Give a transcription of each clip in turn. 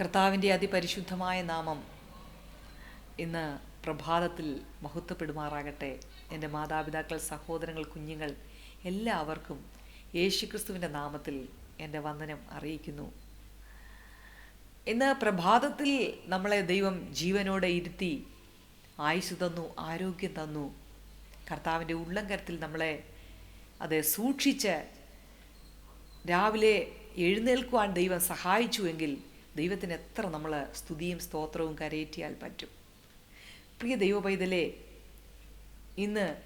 കർത്താവിന്റെ അതിപരിശുദ്ധമായ നാമം ഇന്ന് പ്രഭാതത്തിൽ മഹത്വപ്പെടുമാറാകട്ടെ. എന്റെ മാതാപിതാക്കൾ സഹോദരങ്ങൾ കുഞ്ഞുങ്ങൾ എല്ലാവർക്കും യേശുക്രിസ്തുവിന്റെ നാമത്തിൽ എന്റെ വന്ദനം അറിയിക്കുന്നു. ഇന്ന് പ്രഭാതത്തിൽ നമ്മളെ ദൈവം ജീവനോടെ ഇരുത്തി ആയുസ് തന്നു ആരോഗ്യം തന്നു. കർത്താവിന്റെ ഉള്ളംകരത്തിൽ നമ്മളെ അത് സൂക്ഷിച്ച് രാവിലെ എഴുന്നേൽക്കുവാൻ ദൈവം സഹായിച്ചുവെങ്കിൽ ദൈവത്തിന് എത്ര നമ്മൾ സ്തുതിയും സ്തോത്രവും കരയേറ്റിയാൽ പറ്റും. പ്രിയ ദൈവപൈതലേ ഇന്ന്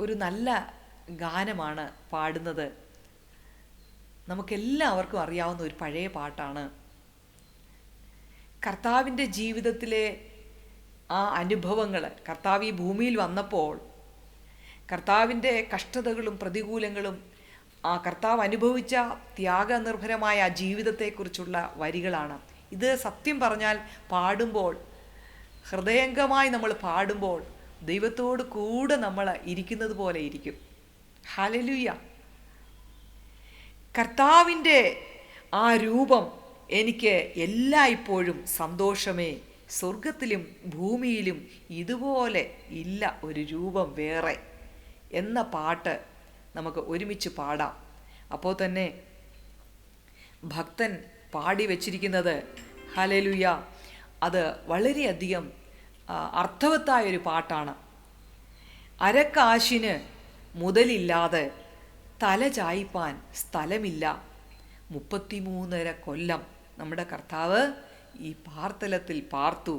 ഒരു നല്ല ഗാനമാണ് പാടുന്നത്. നമുക്കെല്ലാവർക്കും അറിയാവുന്ന ഒരു പഴയ പാട്ടാണ്. കർത്താവിന്റെ ജീവിതത്തിലെ ആ അനുഭവങ്ങൾ കർത്താവ് ഈ ഭൂമിയിൽ വന്നപ്പോൾ കർത്താവിന്റെ കഷ്ടതകളും പ്രതികൂലങ്ങളും ആ കർത്താവ് അനുഭവിച്ച ത്യാഗനിർഭരമായ ജീവിതത്തെക്കുറിച്ചുള്ള വരികളാണ്. ഇത് സത്യം പറഞ്ഞാൽ പാടുമ്പോൾ ഹൃദയംഗമായി നമ്മൾ പാടുമ്പോൾ ദൈവത്തോട് കൂടെ നമ്മൾ ഇരിക്കുന്നത് പോലെ ഇരിക്കും. ഹലലുയ കർത്താവിന്റെ ആ രൂപം എനിക്ക് എല്ലായ്പ്പോഴും സന്തോഷമേ. സ്വർഗത്തിലും ഭൂമിയിലും ഇതുപോലെ ഇല്ല ഒരു രൂപം വേറെ എന്ന പാട്ട് നമുക്ക് ഒരുമിച്ച് പാടാം. അപ്പോൾ തന്നെ ഭക്തൻ പാടി വച്ചിരിക്കുന്നത് ഹലലുയ അത് വളരെയധികം അർത്ഥവത്തായൊരു പാട്ടാണ്. അരക്കാശിന് മുതലില്ലാതെ തല ചായ്പാൻ സ്ഥലമില്ല. മുപ്പത്തിമൂന്നര കൊല്ലം നമ്മുടെ കർത്താവ് ഈ പാർത്തലത്തിൽ പാർത്തു.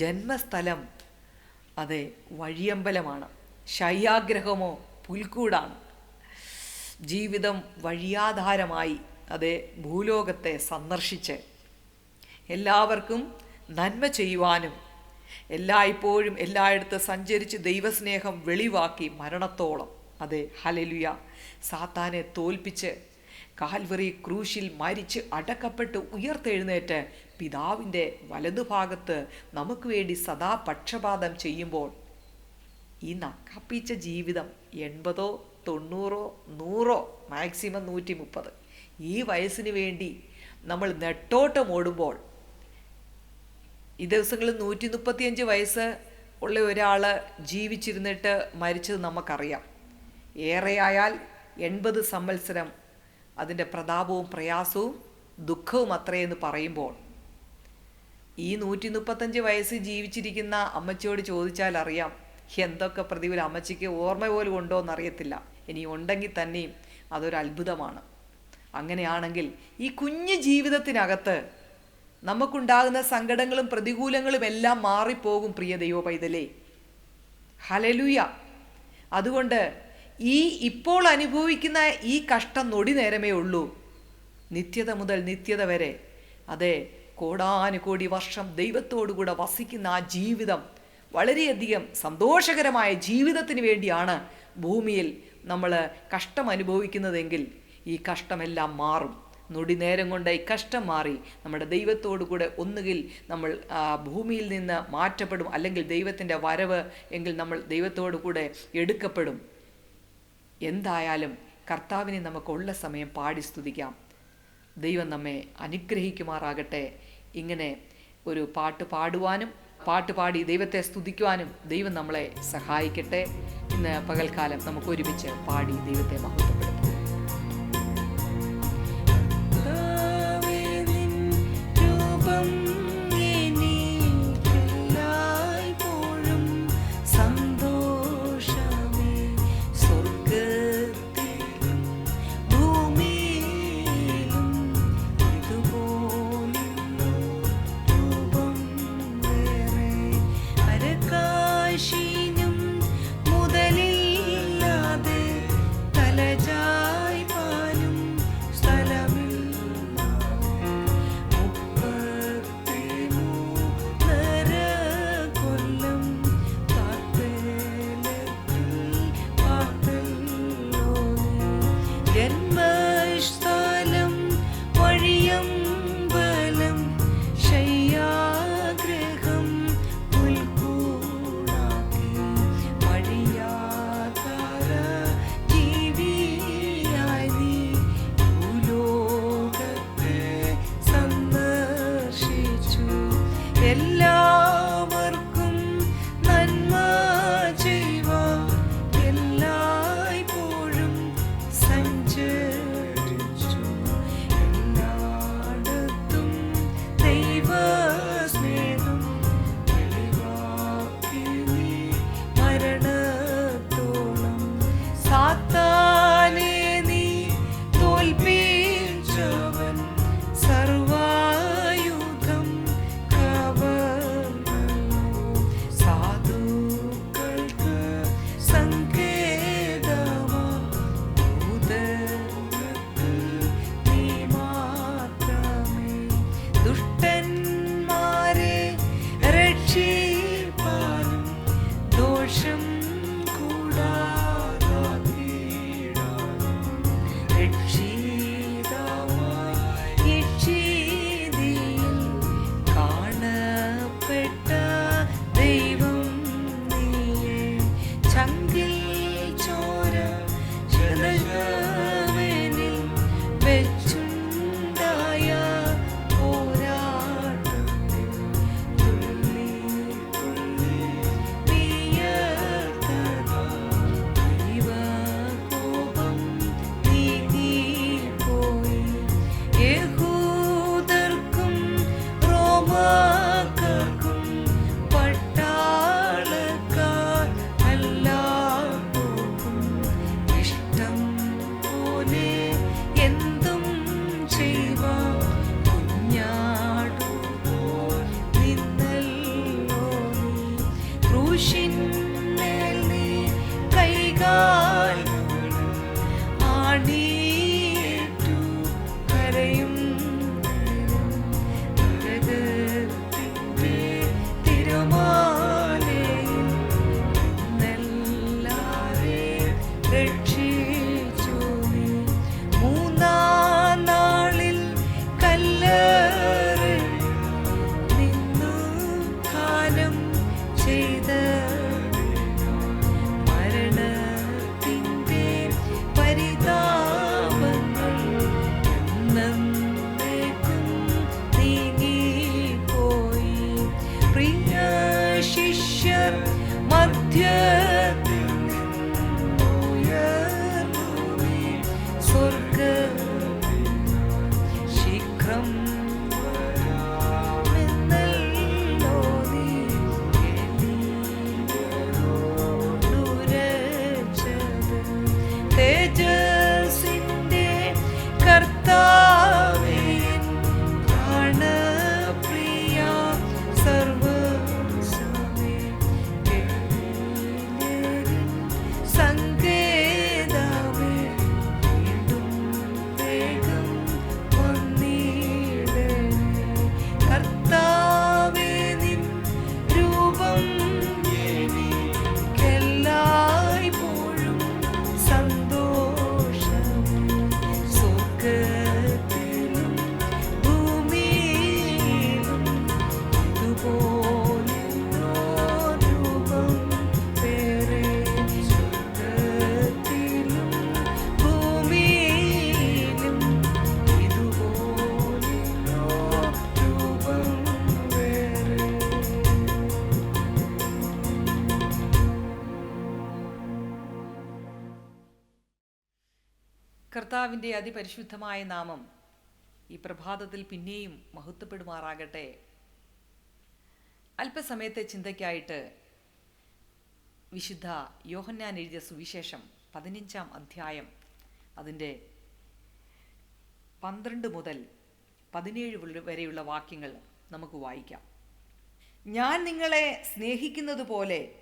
ജന്മസ്ഥലം അതെ വഴിയമ്പലമാണ്. ശയ്യാഗ്രഹമോ പുൽക്കൂടാണ്. ജീവിതം വഴിയാധാരമായി അതെ ഭൂലോകത്തെ സന്ദർശിച്ച് എല്ലാവർക്കും നന്മ ചെയ്യുവാനും എല്ലായ്പ്പോഴും എല്ലായിടത്ത് സഞ്ചരിച്ച് ദൈവസ്നേഹം വെളിവാക്കി മരണത്തോളം. അതെ ഹലലുയ സാത്താനെ തോൽപ്പിച്ച് കാൽവറി ക്രൂശിൽ മരിച്ച് അടക്കപ്പെട്ട് ഉയർത്തെഴുന്നേറ്റ് പിതാവിന്റെ വലതുഭാഗത്ത് നമുക്ക് വേണ്ടി സദാ പക്ഷപാതം ചെയ്യുമ്പോൾ ഈ നക്കാപ്പിച്ച ജീവിതം എൺപതോ തൊണ്ണൂറോ നൂറോ മാക്സിമം നൂറ്റി മുപ്പത് ഈ വയസ്സിന് വേണ്ടി നമ്മൾ നെട്ടോട്ടം ഓടുമ്പോൾ ഈ ദിവസങ്ങളിൽ നൂറ്റി മുപ്പത്തിയഞ്ച് വയസ്സ് ഉള്ള ഒരാൾ ജീവിച്ചിരുന്നിട്ട് മരിച്ചത് നമുക്കറിയാം. ഏറെയായാൽ എൺപത് സംവത്സരം അതിന്റെ പ്രതാപവും പ്രയാസവും ദുഃഖവും അത്രയെന്ന് പറയുമ്പോൾ ഈ നൂറ്റി മുപ്പത്തഞ്ച് വയസ്സ് ജീവിച്ചിരിക്കുന്ന അമ്മച്ചിയോട് ചോദിച്ചാൽ അറിയാം എന്തൊക്കെ പ്രതിവിൽ അമ്മച്ചിക്ക് ഓർമ്മ പോലും ഉണ്ടോ എന്നറിയത്തില്ല. ഇനി ഉണ്ടെങ്കിൽ തന്നെയും അതൊരു അത്ഭുതമാണ്. അങ്ങനെയാണെങ്കിൽ ഈ കുഞ്ഞു ജീവിതത്തിനകത്ത് നമുക്കുണ്ടാകുന്ന സങ്കടങ്ങളും പ്രതികൂലങ്ങളും എല്ലാം മാറിപ്പോകും പ്രിയ ദൈവ പൈതലേ. ഹലലുയ അതുകൊണ്ട് ഈ ഇപ്പോൾ അനുഭവിക്കുന്ന ഈ കഷ്ടം നൊടി നേരമേ ഉള്ളൂ. നിത്യത മുതൽ നിത്യത വരെ. അതെ കോടാനുകോടി വർഷം ദൈവത്തോടുകൂടെ വസിക്കുന്ന ആ ജീവിതം വളരെയധികം സന്തോഷകരമായ ജീവിതത്തിന് വേണ്ടിയാണ് ഭൂമിയിൽ നമ്മൾ കഷ്ടം അനുഭവിക്കുന്നതെങ്കിൽ ഈ കഷ്ടമെല്ലാം മാറും. നൊടി നേരം കൊണ്ട് ഈ കഷ്ടം മാറി നമ്മുടെ ദൈവത്തോടു കൂടെ ഒന്നുകിൽ നമ്മൾ ഭൂമിയിൽ നിന്ന് മാറ്റപ്പെടും. അല്ലെങ്കിൽ ദൈവത്തിന്റെ വരവ് എങ്കിൽ നമ്മൾ ദൈവത്തോടു കൂടെ എടുക്കപ്പെടും. എന്തായാലും കർത്താവിനെ നമുക്കുള്ള സമയം പാടി സ്തുതിക്കാം. ദൈവം നമ്മെ അനുഗ്രഹിക്കുമാറാകട്ടെ. ഇങ്ങനെ ഒരു പാട്ട് പാടുവാനും പാട്ട് പാടി ദൈവത്തെ സ്തുതിക്കുവാനും ദൈവം നമ്മളെ സഹായിക്കട്ടെ. ഇന്ന് പകൽക്കാലം നമുക്ക് ഒരുമിച്ച് പാടി ദൈവത്തെ മഹത്വപ്പെടുത്താം. അതിപരിശുദ്ധമായ നാമം ഈ പ്രഭാതത്തിൽ പിന്നെയും മഹത്വപ്പെടുമാറാകട്ടെ. അല്പസമയത്തെ ചിന്തയ്ക്കായിട്ട് വിശുദ്ധ യോഹന്നാൻ എഴുതിയ സുവിശേഷം പതിനഞ്ചാം അധ്യായം അതിന്റെ പന്ത്രണ്ട് മുതൽ പതിനേഴ് വരെ- വരെയുള്ള വാക്യങ്ങൾ നമുക്ക് വായിക്കാം. ഞാൻ നിങ്ങളെ സ്നേഹിക്കുന്നത് പോലെ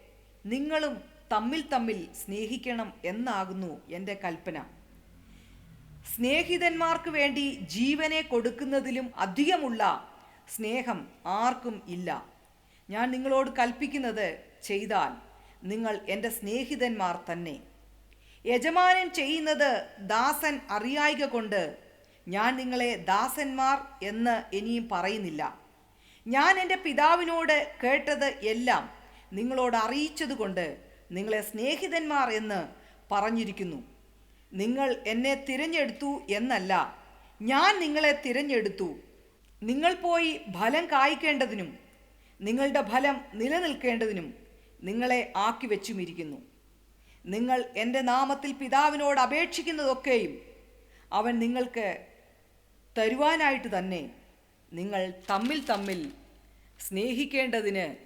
നിങ്ങളും തമ്മിൽ തമ്മിൽ സ്നേഹിക്കണം എന്നാകുന്നു എന്റെ കൽപ്പന. സ്നേഹിതന്മാർക്ക് വേണ്ടി ജീവനെ കൊടുക്കുന്നതിലും അധികമുള്ള സ്നേഹം ആർക്കും ഇല്ല. ഞാൻ നിങ്ങളോട് കൽപ്പിക്കുന്നത് ചെയ്താൽ നിങ്ങൾ എന്റെ സ്നേഹിതന്മാർ തന്നെ. യജമാനൻ ചെയ്യുന്നത് ദാസൻ അറിയായിക കൊണ്ട് ഞാൻ നിങ്ങളെ ദാസന്മാർ എന്ന് ഇനിയും പറയുന്നില്ല. ഞാൻ എന്റെ പിതാവിനോട് കേട്ടത് എല്ലാം നിങ്ങളോട് അറിയിച്ചതുകൊണ്ട് നിങ്ങളെ സ്നേഹിതന്മാർ എന്ന് പറഞ്ഞിരിക്കുന്നു. നിങ്ങൾ എന്നെ തിരഞ്ഞെടുത്തു എന്നല്ല. ഞാൻ നിങ്ങളെ തിരഞ്ഞെടുത്തു. നിങ്ങൾ പോയി ഫലം കായ്ക്കേണ്ടതിനും നിങ്ങളുടെ ഫലം നിലനിൽക്കേണ്ടതിനും നിങ്ങളെ ആക്കി വെച്ചുമിരിക്കുന്നു നിങ്ങൾ എന്റെ നാമത്തിൽ പിതാവിനോട് അപേക്ഷിക്കുന്നതൊക്കെയും അവൻ നിങ്ങൾക്ക് തരുവാനായിട്ട് തന്നെ നിങ്ങൾ തമ്മിൽ തമ്മിൽ സ്നേഹിക്കേണ്ടതിന്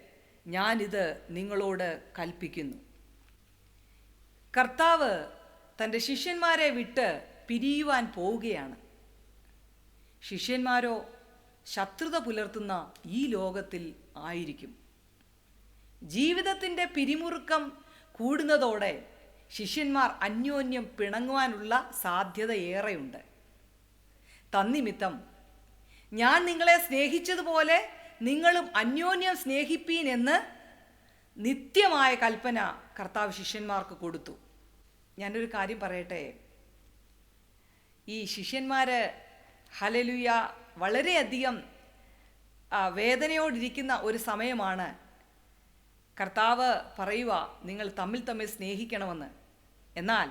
ഞാനിത് നിങ്ങളോട് കൽപ്പിക്കുന്നു. കർത്താവ് തന്റെ ശിഷ്യന്മാരെ വിട്ട് പിരിയുവാൻ പോവുകയാണ്. ശിഷ്യന്മാരോ ശത്രുത പുലർത്തുന്ന ഈ ലോകത്തിൽ ആയിരിക്കും. ജീവിതത്തിന്റെ പിരിമുറുക്കം കൂടുന്നതോടെ ശിഷ്യന്മാർ അന്യോന്യം പിണങ്ങുവാനുള്ള സാധ്യത ഏറെയുണ്ട്. തന്നിമിത്തം ഞാൻ നിങ്ങളെ സ്നേഹിച്ചതുപോലെ നിങ്ങളും അന്യോന്യം സ്നേഹിപ്പീൻ എന്ന് നിത്യമായ കൽപ്പന കർത്താവ് ശിഷ്യന്മാർക്ക് കൊടുത്തു. ഞാനൊരു കാര്യം പറയട്ടെ? ഈ ശിഷ്യന്മാര് ഹലലുയ വളരെയധികം വേദനയോടിരിക്കുന്ന ഒരു സമയമാണ് കർത്താവ് പറയുക നിങ്ങൾ തമ്മിൽ തമ്മിൽ സ്നേഹിക്കണമെന്ന്. എന്നാൽ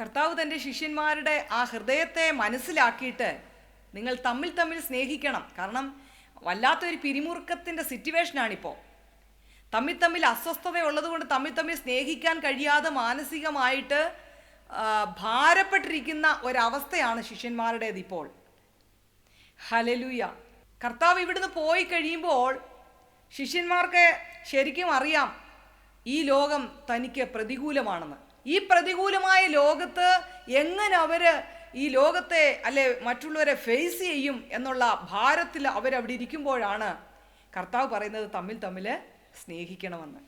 കർത്താവ് തന്റെ ശിഷ്യന്മാരുടെ ആ ഹൃദയത്തെ മനസ്സിലാക്കിയിട്ട് നിങ്ങൾ തമ്മിൽ തമ്മിൽ സ്നേഹിക്കണം. കാരണം വല്ലാത്തൊരു പിരിമുറുക്കത്തിന്റെ സിറ്റുവേഷനാണിപ്പോൾ. തമ്മിൽ തമ്മിൽ അസ്വസ്ഥത ഉള്ളതുകൊണ്ട് തമ്മിൽ തമ്മിൽ സ്നേഹിക്കാൻ കഴിയാതെ മാനസികമായിട്ട് ഭാരപ്പെട്ടിരിക്കുന്ന ഒരവസ്ഥയാണ് ശിഷ്യന്മാരുടേത് ഇപ്പോൾ. ഹലലുയ കർത്താവ് ഇവിടുന്ന് പോയി കഴിയുമ്പോൾ ശിഷ്യന്മാർക്ക് ശരിക്കും അറിയാം ഈ ലോകം തനിക്ക് പ്രതികൂലമാണെന്ന്. ഈ പ്രതികൂലമായ ലോകത്ത് എങ്ങനെ അവർ ഈ ലോകത്തെ അല്ലെ മറ്റുള്ളവരെ ഫേസ് ചെയ്യും എന്നുള്ള ഭാരത്തിൽ അവരവിടെ ഇരിക്കുമ്പോഴാണ് കർത്താവ് പറയുന്നത് തമ്മിൽ തമ്മിൽ സ്നേഹിക്കണമെന്ന്.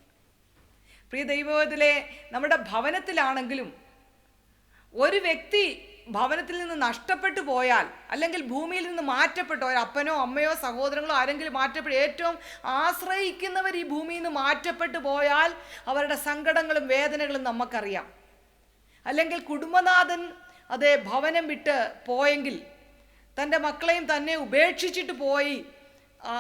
പ്രിയ ദൈവത്തിലെ നമ്മുടെ ഭവനത്തിലാണെങ്കിലും ഒരു വ്യക്തി ഭവനത്തിൽ നിന്ന് നഷ്ടപ്പെട്ടു പോയാൽ അല്ലെങ്കിൽ ഭൂമിയിൽ നിന്ന് മാറ്റപ്പെട്ടോ ഒരു അപ്പനോ അമ്മയോ സഹോദരങ്ങളോ ആരെങ്കിലും മാറ്റപ്പെട്ടു ഏറ്റവും ആശ്രയിക്കുന്നവർ ഈ ഭൂമിയിൽ നിന്ന് മാറ്റപ്പെട്ടു പോയാൽ അവരുടെ സങ്കടങ്ങളും വേദനകളും നമുക്കറിയാം. അല്ലെങ്കിൽ കുടുംബനാഥൻ അതേ ഭവനം വിട്ട് പോയെങ്കിൽ തന്റെ മക്കളെയും തന്നെ ഉപേക്ഷിച്ചിട്ട് പോയി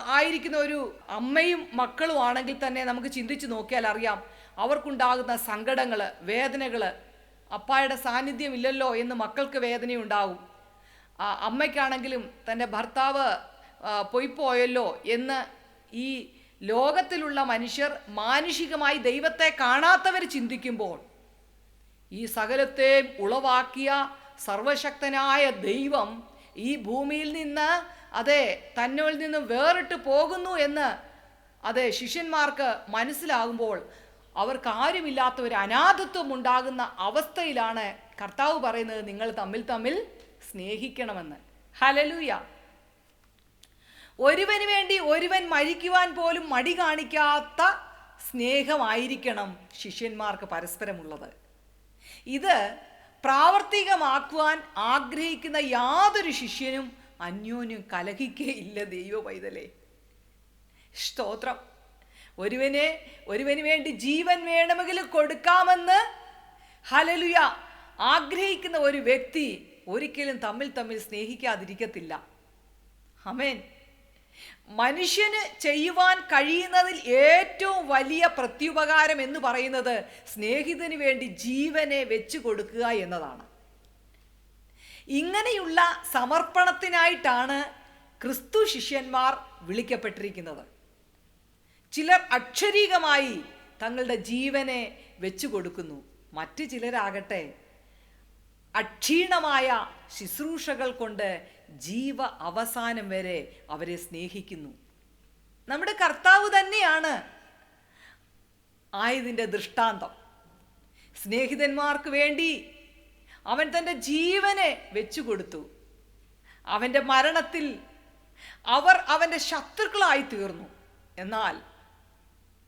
ആയിരിക്കുന്ന ഒരു അമ്മയും മക്കളും ആണെങ്കിൽ തന്നെ നമുക്ക് ചിന്തിച്ച് നോക്കിയാൽ അറിയാം അവർക്കുണ്ടാകുന്ന സങ്കടങ്ങൾ വേദനകൾ അപ്പായുടെ സാന്നിധ്യം ഇല്ലല്ലോ എന്ന് മക്കൾക്ക് വേദനയുണ്ടാവും. അമ്മയ്ക്കാണെങ്കിലും തന്റെ ഭർത്താവ് ആ, പൊയ്പോയല്ലോ എന്ന് ഈ ലോകത്തിലുള്ള മനുഷ്യർ മാനുഷികമായി ദൈവത്തെ കാണാത്തവർ ചിന്തിക്കുമ്പോൾ ഈ സകലത്തെ ഉളവാക്കിയ സർവശക്തനായ ദൈവം ഈ ഭൂമിയിൽ നിന്ന് അതെ തന്നോൽ നിന്ന് വേറിട്ട് പോകുന്നു എന്ന് അതെ ശിഷ്യന്മാർക്ക് മനസ്സിലാകുമ്പോൾ അവർക്ക് ആരുമില്ലാത്ത ഒരു അനാഥത്വം ഉണ്ടാകുന്ന അവസ്ഥയിലാണ് കർത്താവ് പറയുന്നത് നിങ്ങൾ തമ്മിൽ തമ്മിൽ സ്നേഹിക്കണമെന്ന്. ഹലലൂയ ഒരുവന് വേണ്ടി ഒരുവൻ മരിക്കുവാൻ പോലും മടി കാണിക്കാത്ത സ്നേഹമായിരിക്കണം ശിഷ്യന്മാർക്ക് പരസ്പരമുള്ളത്. ഇത് പ്രാവർത്തികമാക്കുവാൻ ആഗ്രഹിക്കുന്ന യാതൊരു ശിഷ്യനും അന്യോന്യം കലഹിക്കേയില്ല ദൈവ പൈതലേ സ്തോത്രം. ഒരുവനെ ഒരുവന് വേണ്ടി ജീവൻ വേണമെങ്കിൽ കൊടുക്കാമെന്ന് ഹലലുയ ആഗ്രഹിക്കുന്ന ഒരു വ്യക്തി ഒരിക്കലും തമ്മിൽ തമ്മിൽ സ്നേഹിക്കാതിരിക്കത്തില്ല. അമേൻ മനുഷ്യന് ചെയ്യുവാൻ കഴിയുന്നതിൽ ഏറ്റവും വലിയ പ്രത്യുപകാരം എന്ന് പറയുന്നത് സ്നേഹിതന് വേണ്ടി ജീവനെ വെച്ചു കൊടുക്കുക എന്നതാണ്. ഇങ്ങനെയുള്ള സമർപ്പണത്തിനായിട്ടാണ് ക്രിസ്തു ശിഷ്യന്മാർ വിളിക്കപ്പെട്ടിരിക്കുന്നത്. ചിലർ അക്ഷരീകമായി തങ്ങളുടെ ജീവനെ വെച്ചു കൊടുക്കുന്നു. മറ്റു ചിലരാകട്ടെ അക്ഷീണമായ ശുശ്രൂഷകൾ കൊണ്ട് ജീവ അവസാനം വരെ അവരെ സ്നേഹിക്കുന്നു. നമ്മുടെ കർത്താവ് തന്നെയാണ് ആയതിന്റെ ദൃഷ്ടാന്തം. സ്നേഹിതന്മാർക്ക് വേണ്ടി അവൻ തന്റെ ജീവനെ വെച്ചു കൊടുത്തു. അവന്റെ മരണത്തിൽ അവർ അവന്റെ ശത്രുക്കളായി തീർന്നു. എന്നാൽ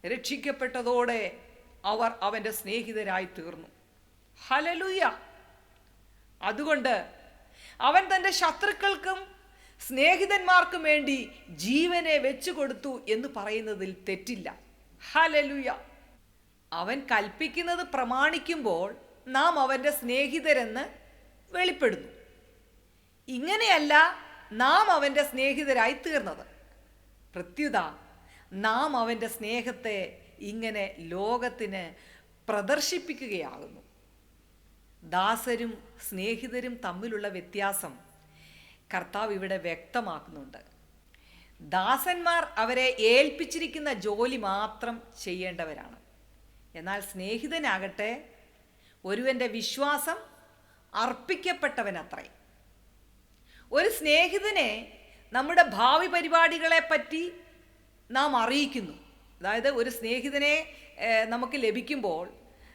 രക്ഷിക്കപ്പെട്ടതോടെ അവർ അവന്റെ സ്നേഹിതരായി തീർന്നു. ഹലലുയ അതുകൊണ്ട് അവൻ തന്റെ ശത്രുക്കൾക്കും സ്നേഹിതന്മാർക്കും വേണ്ടി ജീവനെ വെച്ചു കൊടുത്തു എന്ന് പറയുന്നതിൽ തെറ്റില്ല. ഹലലുയ അവൻ കൽപ്പിക്കുന്നത് പ്രമാണിക്കുമ്പോൾ നാം അവന്റെ സ്നേഹിതരെന്ന് വെളിപ്പെടുന്നു. ഇങ്ങനെയല്ല നാം അവന്റെ സ്നേഹിതരായി തീർന്നത്. പ്രത്യുത നാം അവന്റെ സ്നേഹത്തെ ഇങ്ങനെ ലോകത്തിന് പ്രദർശിപ്പിക്കുകയാകുന്നു. ദാസരും സ്നേഹിതരും തമ്മിലുള്ള വ്യത്യാസം കർത്താവ് ഇവിടെ വ്യക്തമാക്കുന്നുണ്ട്. ദാസന്മാർ അവരെ ഏൽപ്പിച്ചിരിക്കുന്ന ജോലി മാത്രം ചെയ്യേണ്ടവരാണ്. എന്നാൽ സ്നേഹിതനാകട്ടെ ഒരുവന്റെ വിശ്വാസം അർപ്പിക്കപ്പെട്ടവനത്രേ. ഒരു സ്നേഹിതനെ നമ്മുടെ ഭാവി പരിപാടികളെ പറ്റി നാം അറിയിക്കുന്നു. അതായത് ഒരു സ്നേഹിതനെ നമുക്ക് ലഭിക്കുമ്പോൾ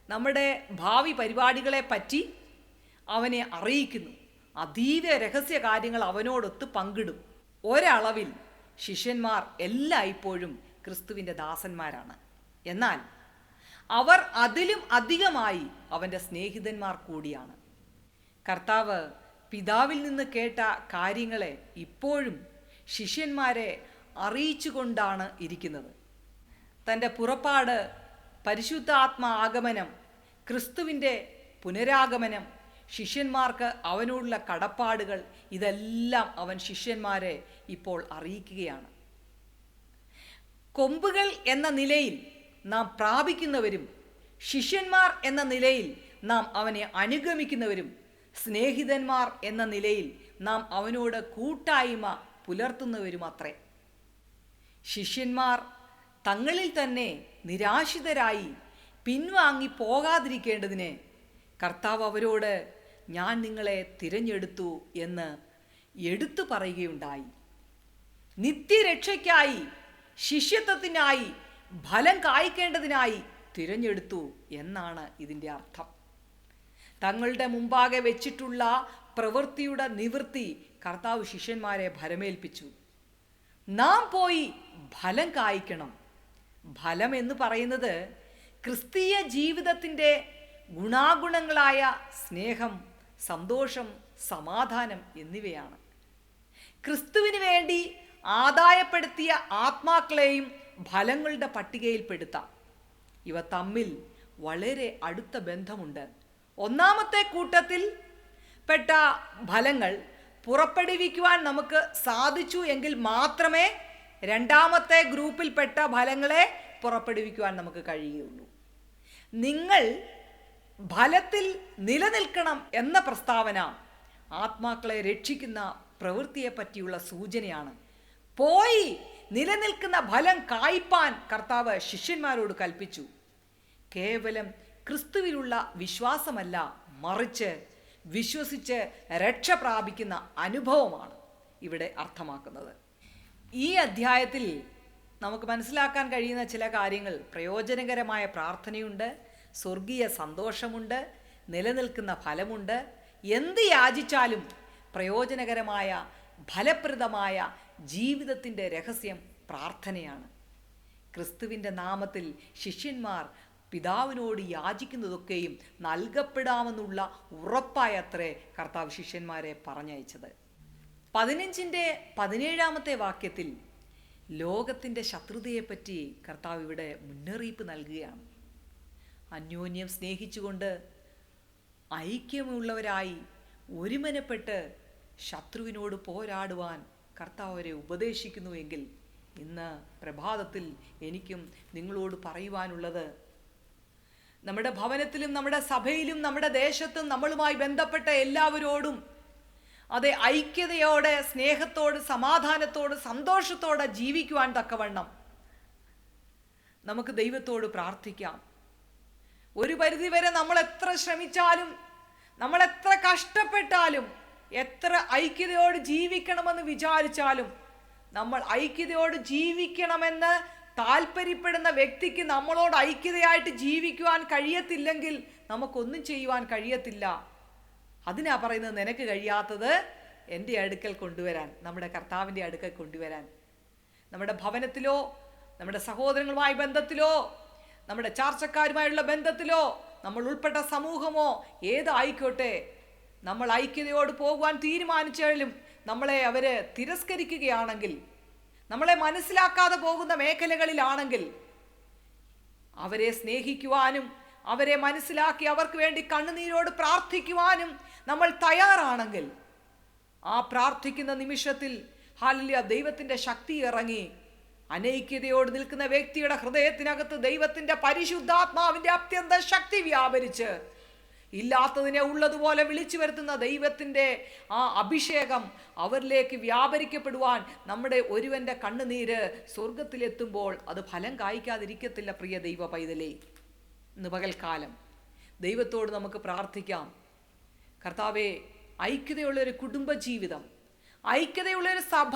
നമ്മുടെ ഭാവി പരിപാടികളെ പറ്റി അവനെ അറിയിക്കുന്നു. അതീവ രഹസ്യ കാര്യങ്ങൾ അവനോടൊത്ത് പങ്കിടും. ഒരളവിൽ ശിഷ്യന്മാർ എല്ലായ്പ്പോഴും ക്രിസ്തുവിന്റെ ദാസന്മാരാണ്. എന്നാൽ അവർ അതിലും അധികമായി അവന്റെ സ്നേഹിതന്മാർ കൂടിയാണ്. കർത്താവ് പിതാവിൽ നിന്ന് കേട്ട കാര്യങ്ങളെ ഇപ്പോഴും ശിഷ്യന്മാരെ അറിയിച്ചുകൊണ്ടാണ് ഇരിക്കുന്നത്. തന്റെ പുറപ്പാട് പരിശുദ്ധാത്മ ആഗമനം ക്രിസ്തുവിന്റെ പുനരാഗമനം ശിഷ്യന്മാർക്ക് അവനോടുള്ള കടപ്പാടുകൾ ഇതെല്ലാം അവൻ ശിഷ്യന്മാരെ ഇപ്പോൾ അറിയിക്കുകയാണ്. കൊമ്പുകൾ എന്ന നിലയിൽ നാം പ്രാപിക്കുന്നവരും ശിഷ്യന്മാർ എന്ന നിലയിൽ നാം അവനെ അനുഗമിക്കുന്നവരും സ്നേഹിതന്മാർ എന്ന നിലയിൽ നാം അവനോട് കൂട്ടായ്മ പുലർത്തുന്നവരും അത്രേ ശിഷ്യന്മാർ തങ്ങളിൽ തന്നെ നിരാശിതരായി പിൻവാങ്ങി പോകാതിരിക്കേണ്ടതിന് കർത്താവ് അവരോട് ഞാൻ നിങ്ങളെ തിരഞ്ഞെടുത്തു എന്ന് എടുത്തു പറയുകയുണ്ടായി. നിത്യരക്ഷയ്ക്കായി ശിഷ്യത്വത്തിനായി ഫലം കായ്ക്കേണ്ടതിനായി തിരഞ്ഞെടുത്തു എന്നാണ് ഇതിന്റെ അർത്ഥം. തങ്ങളുടെ മുമ്പാകെ വെച്ചിട്ടുള്ള പ്രവൃത്തിയുടെ നിവൃത്തി കർത്താവ് ശിഷ്യന്മാരെ ഭരമേൽപ്പിച്ചു. നാം പോയി ഫലം കായ്ക്കണം. ഫലം എന്ന് പറയുന്നത് ക്രിസ്തീയ ജീവിതത്തിന്റെ ഗുണാഗുണങ്ങളായ സ്നേഹം സന്തോഷം സമാധാനം എന്നിവയാണ്. ക്രിസ്തുവിന് വേണ്ടി ആദായപ്പെടുത്തിയ ആത്മാക്കളെയും ഫലങ്ങളുടെ പട്ടികയിൽപ്പെടുത്താം. ഇവ തമ്മിൽ വളരെ അടുത്ത ബന്ധമുണ്ട്. ഒന്നാമത്തെ കൂട്ടത്തിൽ പെട്ട ഫലങ്ങൾ പുറപ്പെടുവിക്കുവാൻ നമുക്ക് സാധിച്ചു എങ്കിൽ മാത്രമേ രണ്ടാമത്തെ ഗ്രൂപ്പിൽപ്പെട്ട ഫലങ്ങളെ പുറപ്പെടുവിക്കുവാൻ നമുക്ക് കഴിയുകയുള്ളൂ നിങ്ങൾ ഫലത്തിൽ നിലനിൽക്കണം എന്ന പ്രസ്താവന ആത്മാക്കളെ രക്ഷിക്കുന്ന പ്രവൃത്തിയെ പറ്റിയുള്ള സൂചനയാണ്. പോയി നിലനിൽക്കുന്ന ഫലം കായ്പാൻ കർത്താവ് ശിഷ്യന്മാരോട് കൽപ്പിച്ചു. കേവലം ക്രിസ്തുവിലുള്ള വിശ്വാസമല്ല മറിച്ച് വിശ്വസിച്ച് രക്ഷ പ്രാപിക്കുന്ന അനുഭവമാണ് ഇവിടെ അർത്ഥമാക്കുന്നത്. ഈ അധ്യായത്തിൽ നമുക്ക് മനസ്സിലാക്കാൻ കഴിയുന്ന ചില കാര്യങ്ങൾ പ്രയോജനകരമായ പ്രാർത്ഥനയുണ്ട് സ്വർഗീയ സന്തോഷമുണ്ട് നിലനിൽക്കുന്ന ഫലമുണ്ട്. എന്ത് യാചിച്ചാലും പ്രയോജനകരമായ ഫലപ്രദമായ ജീവിതത്തിന്റെ രഹസ്യം പ്രാർത്ഥനയാണ്. ക്രിസ്തുവിന്റെ നാമത്തിൽ ശിഷ്യന്മാർ പിതാവിനോട് യാചിക്കുന്നതൊക്കെയും നൽകപ്പെടാമെന്നുള്ള ഉറപ്പായത്രേ കർത്താവ് ശിഷ്യന്മാരെ പറഞ്ഞയച്ചത്. പതിനഞ്ചിന്റെ പതിനേഴാമത്തെ വാക്യത്തിൽ ലോകത്തിന്റെ ശത്രുതയെപ്പറ്റി കർത്താവ് ഇവിടെ മുന്നറിയിപ്പ് നൽകുകയാണ്. അന്യോന്യം സ്നേഹിച്ചുകൊണ്ട് ഐക്യമുള്ളവരായി ഒരുമനപ്പെട്ട് ശത്രുവിനോട് പോരാടുവാൻ കർത്താവ് അവരെ ഉപദേശിക്കുന്നുവെങ്കിൽ ഇന്ന് പ്രഭാതത്തിൽ എനിക്കും നിങ്ങളോട് പറയുവാനുള്ളത് നമ്മുടെ ഭവനത്തിലും നമ്മുടെ സഭയിലും നമ്മുടെ ദേശത്തും നമ്മളുമായി ബന്ധപ്പെട്ട എല്ലാവരോടും അതെ ഐക്യതയോടെ സ്നേഹത്തോട് സമാധാനത്തോട് സന്തോഷത്തോടെ ജീവിക്കുവാൻ തക്കവണ്ണം നമുക്ക് ദൈവത്തോട് പ്രാർത്ഥിക്കാം. ഒരു പരിധിവരെ നമ്മൾ എത്ര ശ്രമിച്ചാലും നമ്മൾ എത്ര കഷ്ടപ്പെട്ടാലും എത്ര ഐക്യതയോട് ജീവിക്കണമെന്ന് വിചാരിച്ചാലും നമ്മൾ ഐക്യതയോട് ജീവിക്കണമെന്ന് താല്പര്യപ്പെടുന്ന വ്യക്തിക്ക് നമ്മളോട് ഐക്യതയായിട്ട് ജീവിക്കുവാൻ കഴിയത്തില്ലെങ്കിൽ നമുക്കൊന്നും ചെയ്യുവാൻ കഴിയത്തില്ല. അതിനാ പറയുന്നത് നിനക്ക് കഴിയാത്തത് എന്റെ അടുക്കൽ കൊണ്ടുവരാൻ നമ്മുടെ കർത്താവിന്റെ അടുക്കൽ കൊണ്ടുവരാൻ. നമ്മുടെ ഭവനത്തിലോ നമ്മുടെ സഹോദരങ്ങളുമായി ബന്ധത്തിലോ നമ്മുടെ ചാർച്ചക്കാരുമായുള്ള ബന്ധത്തിലോ നമ്മൾ ഉൾപ്പെട്ട സമൂഹമോ ഏതായിക്കോട്ടെ നമ്മൾ ഐക്യതയോട് പോകുവാൻ തീരുമാനിച്ചാലും നമ്മളെ അവർ തിരസ്കരിക്കുകയാണെങ്കിൽ നമ്മളെ മനസ്സിലാക്കാതെ പോകുന്ന മേഖലകളിലാണെങ്കിൽ അവരെ സ്നേഹിക്കുവാനും അവരെ മനസ്സിലാക്കി അവർക്ക് വേണ്ടി കണ്ണുനീരോട് പ്രാർത്ഥിക്കുവാനും നമ്മൾ തയ്യാറാണെങ്കിൽ ആ പ്രാർത്ഥിക്കുന്ന നിമിഷത്തിൽ ഹാലിയ ദൈവത്തിന്റെ ശക്തി ഇറങ്ങി. അനൈക്യതയോട് നിൽക്കുന്ന വ്യക്തിയുടെ ഹൃദയത്തിനകത്ത് ദൈവത്തിന്റെ പരിശുദ്ധാത്മാവിന്റെ അത്യന്ത ശക്തി വ്യാപരിച്ച് ഇല്ലാത്തതിനെ ഉള്ളതുപോലെ വിളിച്ചു വരുത്തുന്ന ദൈവത്തിന്റെ ആ അഭിഷേകം അവരിലേക്ക് വ്യാപരിക്കപ്പെടുവാൻ നമ്മുടെ ഒരുവന്റെ കണ്ണുനീര് സ്വർഗത്തിലെത്തുമ്പോൾ അത് ഫലം കായ്ക്കാതിരിക്കത്തില്ല പ്രിയ ദൈവ പൈതലേ. ഇന്ന് പകൽക്കാലം ദൈവത്തോട് നമുക്ക് പ്രാർത്ഥിക്കാം. കർത്താവെ ഐക്യതയുള്ളൊരു കുടുംബജീവിതം ഐക്യതയുള്ളൊരു സഭ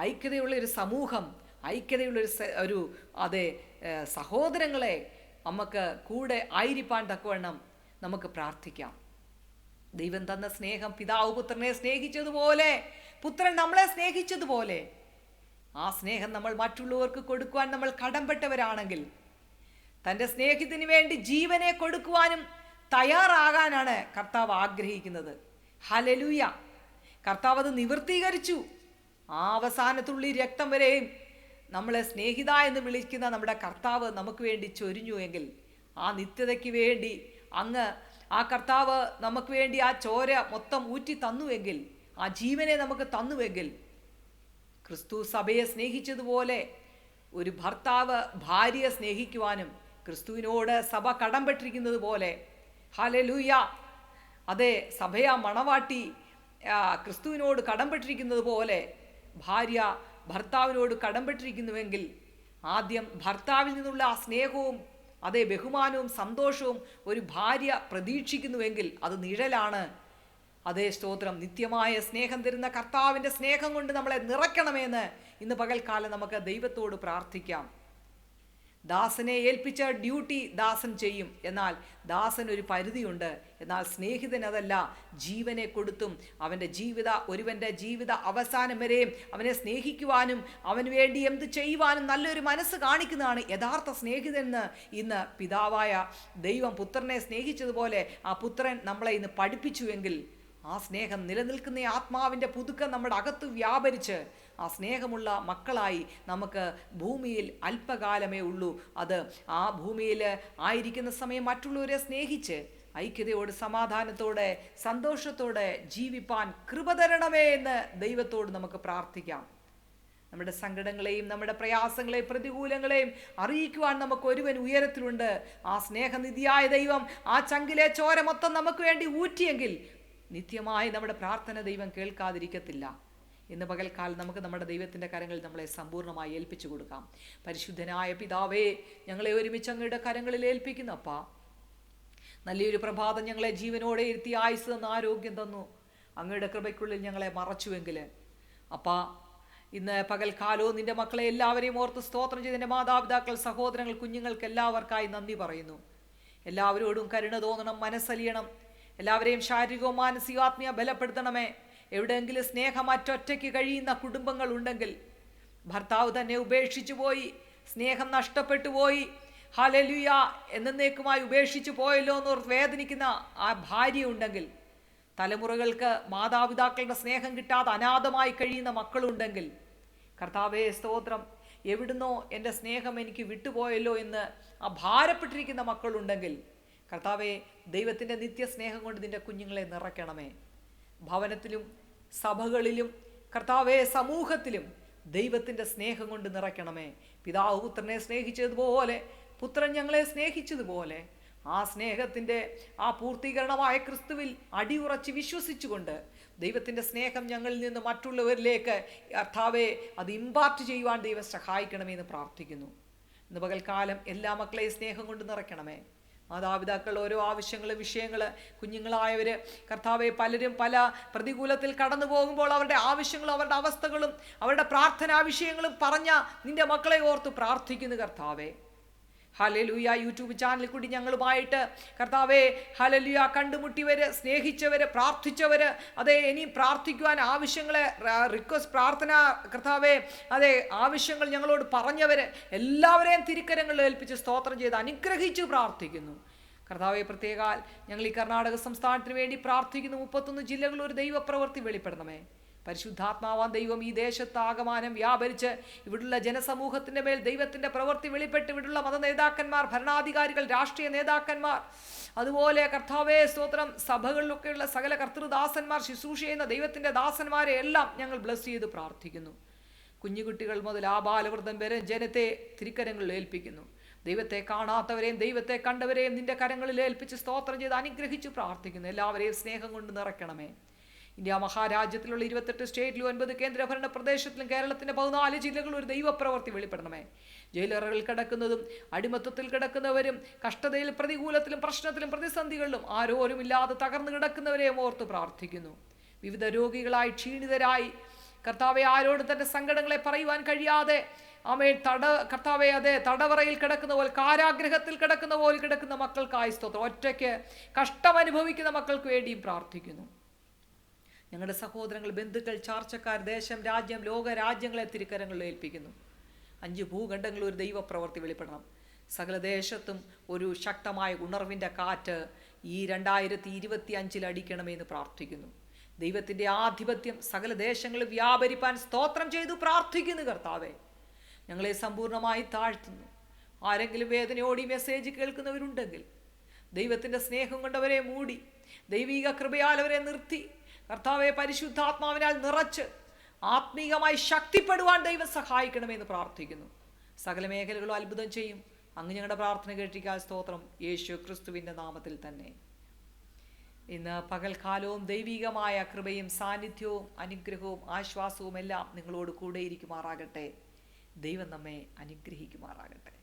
ഐക്യതയുള്ളൊരു സമൂഹം ഐക്യതയുള്ളൊരു ഒരു അതെ സഹോദരങ്ങളെ നമുക്ക് കൂടെ ആയിരിക്കാൻ തക്കവണ്ണം നമുക്ക് പ്രാർത്ഥിക്കാം. ദൈവം തന്ന സ്നേഹം പിതാവ് പുത്രനെ സ്നേഹിച്ചതുപോലെ പുത്രൻ നമ്മളെ സ്നേഹിച്ചതുപോലെ ആ സ്നേഹം നമ്മൾ മറ്റുള്ളവർക്ക് കൊടുക്കുവാൻ നമ്മൾ കടംപെട്ടവരാണെങ്കിൽ തന്റെ സ്നേഹത്തിന് വേണ്ടി ജീവനെ കൊടുക്കുവാനും തയ്യാറാകാനാണ് കർത്താവ് ആഗ്രഹിക്കുന്നത്. ഹലലൂയ കർത്താവ് അത് നിവൃത്തീകരിച്ചു ആ അവസാനത്തുള്ളി രക്തം വരെയും നമ്മളെ സ്നേഹിത എന്ന് വിളിക്കുന്ന നമ്മുടെ കർത്താവ് നമുക്ക് വേണ്ടി ചൊരിഞ്ഞു എങ്കിൽ ആ നിത്യതയ്ക്ക് വേണ്ടി അങ്ങ് ആ കർത്താവ് നമുക്ക് വേണ്ടി ആ ചോര മൊത്തം ഊറ്റി തന്നുവെങ്കിൽ ആ ജീവനെ നമുക്ക് തന്നുവെങ്കിൽ ക്രിസ്തു സഭയെ സ്നേഹിച്ചതുപോലെ ഒരു ഭർത്താവ് ഭാര്യയെ സ്നേഹിക്കുവാനും ക്രിസ്തുവിനോട് സഭ കടംപെട്ടിരിക്കുന്നത് പോലെ ഹലലൂയ അതെ സഭയ മണവാട്ടി ക്രിസ്തുവിനോട് കടംപെട്ടിരിക്കുന്നത് പോലെ ഭാര്യ ഭർത്താവിനോട് കടംപെട്ടിരിക്കുന്നുവെങ്കിൽ ആദ്യം ഭർത്താവിൽ നിന്നുള്ള ആ സ്നേഹവും അതേ ബഹുമാനവും സന്തോഷവും ഒരു ഭാര്യ പ്രതീക്ഷിക്കുന്നുവെങ്കിൽ അത് നിഴലാണ്. അതേ സ്തോത്രം നിത്യമായ സ്നേഹം തരുന്ന കർത്താവിന്റെ സ്നേഹം കൊണ്ട് നമ്മളെ നിറയ്ക്കണമെന്ന് ഇന്ന് പകൽക്കാലം നമുക്ക് ദൈവത്തോട് പ്രാർത്ഥിക്കാം. ദാസനെ ഏൽപ്പിച്ച ഡ്യൂട്ടി ദാസൻ ചെയ്യും. എന്നാൽ ദാസൻ ഒരു പരിധിയുണ്ട്. എന്നാൽ സ്നേഹിതൻ അതല്ല ജീവനെ കൊടുത്തും അവന്റെ ജീവിത ഒരുവന്റെ ജീവിത അവസാനം വരെയും അവനെ സ്നേഹിക്കുവാനും അവന് വേണ്ടി എന്ത് ചെയ്യുവാനും നല്ലൊരു മനസ്സ് കാണിക്കുന്നതാണ് യഥാർത്ഥ സ്നേഹിതനെന്ന് ഇന്ന് പിതാവായ ദൈവം പുത്രനെ സ്നേഹിച്ചതുപോലെ ആ പുത്രൻ നമ്മളെ ഇന്ന് പഠിപ്പിച്ചുവെങ്കിൽ ആ സ്നേഹം നിലനിൽക്കുന്ന ആത്മാവിന്റെ പുതുക്കം നമ്മുടെ അകത്ത് വ്യാപരിച്ച് ആ സ്നേഹമുള്ള മക്കളായി നമുക്ക് ഭൂമിയിൽ അല്പകാലമേ ഉള്ളൂ. അത് ആ ഭൂമിയിൽ ആയിരിക്കുന്ന സമയം മറ്റുള്ളവരെ സ്നേഹിച്ച് ഐക്യതയോട് സമാധാനത്തോടെ സന്തോഷത്തോടെ ജീവിപ്പാൻ കൃപ തരണമേ എന്ന് ദൈവത്തോട് നമുക്ക് പ്രാർത്ഥിക്കാം. നമ്മുടെ സങ്കടങ്ങളെയും നമ്മുടെ പ്രയാസങ്ങളെയും പ്രതികൂലങ്ങളെയും അറിയിക്കുവാൻ നമുക്ക് ഒരുവൻ ഉയരത്തിലുണ്ട്. ആ സ്നേഹനിധിയായ ദൈവം ആ ചങ്കിലെ ചോര മൊത്തം നമുക്ക് വേണ്ടി ഊറ്റിയെങ്കിൽ നിത്യമായി നമ്മുടെ പ്രാർത്ഥന ദൈവം കേൾക്കാതിരിക്കത്തില്ല. ഇന്ന് പകൽക്കാലം നമുക്ക് നമ്മുടെ ദൈവത്തിന്റെ കരങ്ങളിൽ നമ്മളെ സമ്പൂർണമായി ഏൽപ്പിച്ചു കൊടുക്കാം. പരിശുദ്ധനായ പിതാവേ ഞങ്ങളെ ഒരുമിച്ച് അങ്ങയുടെ കരങ്ങളിൽ ഏൽപ്പിക്കുന്നു അപ്പാ. നല്ലൊരു പ്രഭാതം ഞങ്ങളെ ജീവനോടെ ഇരുത്തി ആയുസ് തന്ന് ആരോഗ്യം തന്നു. അങ്ങയുടെ കൃപയ്ക്കുള്ളിൽ ഞങ്ങളെ മറച്ചുവെങ്കിൽ അപ്പാ ഇന്ന് പകൽക്കാലവും നിന്റെ മക്കളെ എല്ലാവരെയും ഓർത്ത് സ്തോത്രം ചെയ്ത് നിന്റെ മാതാപിതാക്കൾ സഹോദരങ്ങൾ കുഞ്ഞുങ്ങൾക്ക് എല്ലാവർക്കായി നന്ദി പറയുന്നു. എല്ലാവരോടും കരുണ തോന്നണം മനസ്സലിയണം. എല്ലാവരെയും ശാരീരികവും മാനസികവും ആത്മീയ ബലപ്പെടുത്തണമേ. എവിടെയെങ്കിലും സ്നേഹമറ്റൊറ്റയ്ക്ക് കഴിയുന്ന കുടുംബങ്ങൾ ഉണ്ടെങ്കിൽ ഭർത്താവ് തന്നെ ഉപേക്ഷിച്ചു പോയി സ്നേഹം നഷ്ടപ്പെട്ടു പോയി ഹലലുയ എന്നേക്കുമായി ഉപേക്ഷിച്ചു പോയല്ലോ എന്നോർ വേദനിക്കുന്ന ആ ഭാര്യ ഉണ്ടെങ്കിൽ തലമുറകൾക്ക് മാതാപിതാക്കളുടെ സ്നേഹം കിട്ടാതെ അനാഥമായി കഴിയുന്ന മക്കളുണ്ടെങ്കിൽ കർത്താവേ സ്തോത്രം എവിടുന്നോ എന്റെ സ്നേഹം എനിക്ക് വിട്ടുപോയല്ലോ എന്ന് ആ ഭാരപ്പെട്ടിരിക്കുന്ന മക്കളുണ്ടെങ്കിൽ കർത്താവെ ദൈവത്തിന്റെ നിത്യസ്നേഹം കൊണ്ട് നിന്റെ കുഞ്ഞുങ്ങളെ നിറയ്ക്കണമേ. ഭവനത്തിലും സഭകളിലും കർത്താവെ സമൂഹത്തിലും ദൈവത്തിന്റെ സ്നേഹം കൊണ്ട് നിറയ്ക്കണമേ. പിതാവ് പുത്രനെ സ്നേഹിച്ചതുപോലെ പുത്രൻ ഞങ്ങളെ സ്നേഹിച്ചതുപോലെ ആ സ്നേഹത്തിന്റെ ആ പൂർത്തീകരണമായ ക്രിസ്തുവിൽ അടിയുറച്ച് വിശ്വസിച്ചുകൊണ്ട് ദൈവത്തിന്റെ സ്നേഹം ഞങ്ങളിൽ നിന്ന് മറ്റുള്ളവരിലേക്ക് അർത്ഥാവെ അത് ഇമ്പാർട്ട് ചെയ്യുവാൻ ദൈവം സഹായിക്കണമേ എന്ന് പ്രാർത്ഥിക്കുന്നു. ഇന്ന് പകൽക്കാലം എല്ലാ മക്കളെയും സ്നേഹം കൊണ്ട് നിറയ്ക്കണമേ. മാതാപിതാക്കൾ ഓരോ ആവശ്യങ്ങൾ വിഷയങ്ങൾ കുഞ്ഞുങ്ങളായവർ കർത്താവെ പലരും പല പ്രതികൂലത്തിൽ കടന്നു പോകുമ്പോൾ അവരുടെ ആവശ്യങ്ങളും അവരുടെ അവസ്ഥകളും അവരുടെ പ്രാർത്ഥനാ വിഷയങ്ങളും പറഞ്ഞ നിന്റെ മക്കളെ ഓർത്ത് പ്രാർത്ഥിക്കുന്നു കർത്താവേ. ഹലലുയ യൂട്യൂബ് ചാനലിൽ കൂടി ഞങ്ങളുമായിട്ട്. കർത്താവെ ഹലലുയ കണ്ടുമുട്ടിയവർ സ്നേഹിച്ചവർ പ്രാർത്ഥിച്ചവർ അതെ ഇനി പ്രാർത്ഥിക്കുവാൻ ആവശ്യങ്ങളെ റിക്വസ്റ്റ് പ്രാർത്ഥന കർത്താവെ അതെ ആവശ്യങ്ങൾ ഞങ്ങളോട് പറഞ്ഞവർ എല്ലാവരെയും തിരിക്കരങ്ങളിൽ ഏൽപ്പിച്ച് സ്തോത്രം ചെയ്ത് അനുഗ്രഹിച്ചു പ്രാർത്ഥിക്കുന്നു. കർത്താവെ പ്രത്യേകാൽ ഞങ്ങൾ ഈ കർണാടക സംസ്ഥാനത്തിന് വേണ്ടി പ്രാർത്ഥിക്കുന്നു. മുപ്പത്തൊന്ന് ജില്ലകളിൽ ഒരു ദൈവപ്രവൃത്തി വെളിപ്പെടണമേ പരിശുദ്ധാത്മാവാൻ ദൈവം ഈ ദേശത്താകമാനം വ്യാപരിച്ച് ഇവിടുള്ള ജനസമൂഹത്തിന്റെ മേൽ ദൈവത്തിന്റെ പ്രവൃത്തി വെളിപ്പെട്ട് ഇവിടുള്ള മത നേതാക്കന്മാർ ഭരണാധികാരികൾ രാഷ്ട്രീയ നേതാക്കന്മാർ അതുപോലെ കർത്താവേ സ്തോത്രം സഭകളിലൊക്കെയുള്ള സകല കർത്തൃദാസന്മാർ ശുശ്രൂഷ ചെയ്യുന്ന ദൈവത്തിന്റെ ദാസന്മാരെ എല്ലാം ഞങ്ങൾ ബ്ലസ് ചെയ്ത് പ്രാർത്ഥിക്കുന്നു. കുഞ്ഞുകുട്ടികൾ മുതൽ ആ ബാലവൃദ്ധം വരെ ജനത്തെ തിരിക്കരങ്ങളിൽ ഏൽപ്പിക്കുന്നു. ദൈവത്തെ കാണാത്തവരെയും ദൈവത്തെ കണ്ടവരെയും നിന്റെ കരങ്ങളിൽ ഏൽപ്പിച്ച് സ്തോത്രം ചെയ്ത് അനുഗ്രഹിച്ച് പ്രാർത്ഥിക്കുന്നു. എല്ലാവരെയും സ്നേഹം കൊണ്ട് നിറയ്ക്കണമേ. ഇന്ത്യ മഹാരാജ്യത്തിലുള്ള ഇരുപത്തെട്ട് സ്റ്റേറ്റിലും ഒൻപത് കേന്ദ്രഭരണ പ്രദേശത്തിലും കേരളത്തിന്റെ പതിനാല് ജില്ലകളിൽ ഒരു ദൈവപ്രവൃത്തി വെളിപ്പെടണമേ ജയിലറകളിൽ കിടക്കുന്നതും അടിമത്തത്തിൽ കിടക്കുന്നവരും കഷ്ടതയിൽ പ്രതികൂലത്തിലും പ്രശ്നത്തിലും പ്രതിസന്ധികളിലും ആരോരും ഇല്ലാതെ തകർന്നു കിടക്കുന്നവരെയും ഓർത്ത് പ്രാർത്ഥിക്കുന്നു. വിവിധ രോഗികളായി ക്ഷീണിതരായി കർത്താവെ ആരോട് തന്റെ സങ്കടങ്ങളെ പറയുവാൻ കഴിയാതെ അമേ തട കർത്താവെ അതെ തടവറയിൽ കിടക്കുന്ന പോലെ കാരാഗ്രഹത്തിൽ കിടക്കുന്ന പോലെ കിടക്കുന്ന മക്കൾക്കായി സ്തോത്രം. ഒറ്റയ്ക്ക് കഷ്ടം അനുഭവിക്കുന്ന മക്കൾക്ക് വേണ്ടിയും പ്രാർത്ഥിക്കുന്നു. ഞങ്ങളുടെ സഹോദരങ്ങൾ ബന്ധുക്കൾ ചാർച്ചക്കാർ ദേശം രാജ്യം ലോക രാജ്യങ്ങളെ തിരുക്കരങ്ങളിൽ ഏൽപ്പിക്കുന്നു. അഞ്ച് ഭൂഖണ്ഡങ്ങളിൽ ഒരു ദൈവപ്രവൃത്തി വെളിപ്പെടണം. സകല ദേശത്തും ഒരു ശക്തമായ ഉണർവിന്റെ കാറ്റ് ഈ രണ്ടായിരത്തി ഇരുപത്തി അഞ്ചിൽ അടിക്കണമെന്ന് പ്രാർത്ഥിക്കുന്നു. ദൈവത്തിന്റെ ആധിപത്യം സകല ദേശങ്ങളിൽ വ്യാപരിപ്പാൻ സ്തോത്രം ചെയ്തു പ്രാർത്ഥിക്കുന്നു കർത്താവെ. ഞങ്ങളെ സമ്പൂർണമായി താഴ്ത്തുന്നു. ആരെങ്കിലും വേദനയോടി മെസ്സേജ് കേൾക്കുന്നവരുണ്ടെങ്കിൽ ദൈവത്തിന്റെ സ്നേഹം കൊണ്ടവരെ മൂടി ദൈവിക കൃപയാൽ അവരെ നിർത്തി കർത്താവെ പരിശുദ്ധാത്മാവിനാൽ നിറച്ച് ആത്മീകമായി ശക്തിപ്പെടുവാൻ ദൈവം സഹായിക്കണമെന്ന് പ്രാർത്ഥിക്കുന്നു. സകല മേഖലകളും അത്ഭുതം ചെയ്യും. അങ്ങ് ഞങ്ങളുടെ പ്രാർത്ഥന കേട്ടിരിക്കാൻ സ്തോത്രം. യേശു ക്രിസ്തുവിന്റെ നാമത്തിൽ തന്നെ. ഇന്ന് പകൽക്കാലവും ദൈവികമായ കൃപയും സാന്നിധ്യവും അനുഗ്രഹവും ആശ്വാസവും എല്ലാം നിങ്ങളോട് കൂടെ ഇരിക്കുമാറാകട്ടെ. ദൈവം നമ്മെ അനുഗ്രഹിക്കുമാറാകട്ടെ.